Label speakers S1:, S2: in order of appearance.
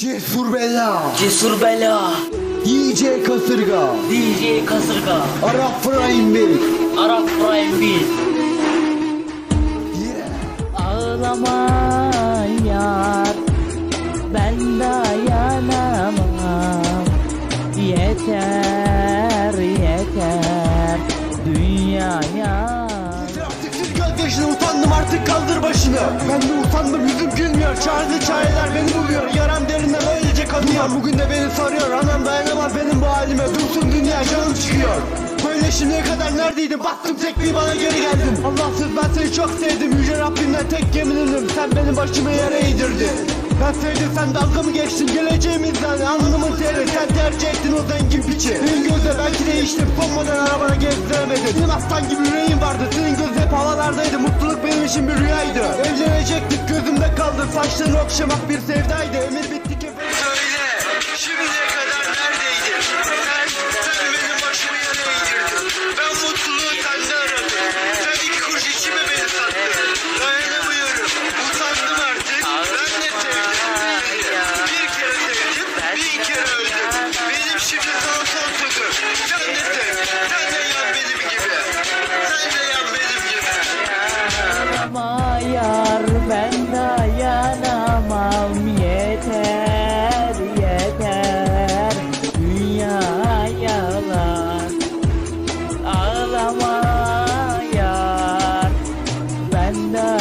S1: Cesur Bela.
S2: Cesur Bela.
S1: DJ Kasırga.
S2: DJ Kasırga.
S1: Arap Prime Bey
S2: Arap Prime 1
S1: yeah.
S2: Ağlama yar Ben dayanamam Yeter yeter Dünyaya.
S1: Artık sil gözyaşını utandım artık kaldır başını. Ben de utandım yüzüm gülmüyor. Çağrılı çareler beni kanıyor Bugün de beni soruyor Anam dayanamaz benim bu halime. Dursun dünya canım çıkıyor. Böyle şimdiye kadar neredeydin? Baktım tekliği bana geri geldin. Allahsız ben seni çok sevdim. Yüce Rabbimden tek yeminim Sen benim başımı yere eğdirdin ben sevdim sen dalga mı geçtin? Geleceğimizden Alnımın teri. Sen tercih ettin o zengin piçi. Senin gözle belki değiştim. Son arabana gezdiremedin. Benim aslan gibi yüreğin vardı. Senin göz hep havalardaydı. Mutluluk benim için bir rüyaydı. Evlenecektik gözümde kaldı. Saçların okşamak bir sevdaydı
S2: Yapma yar ben dayanamam. Yeter yeter. Dünya yalan. Ağlama yar. Ben dayanamam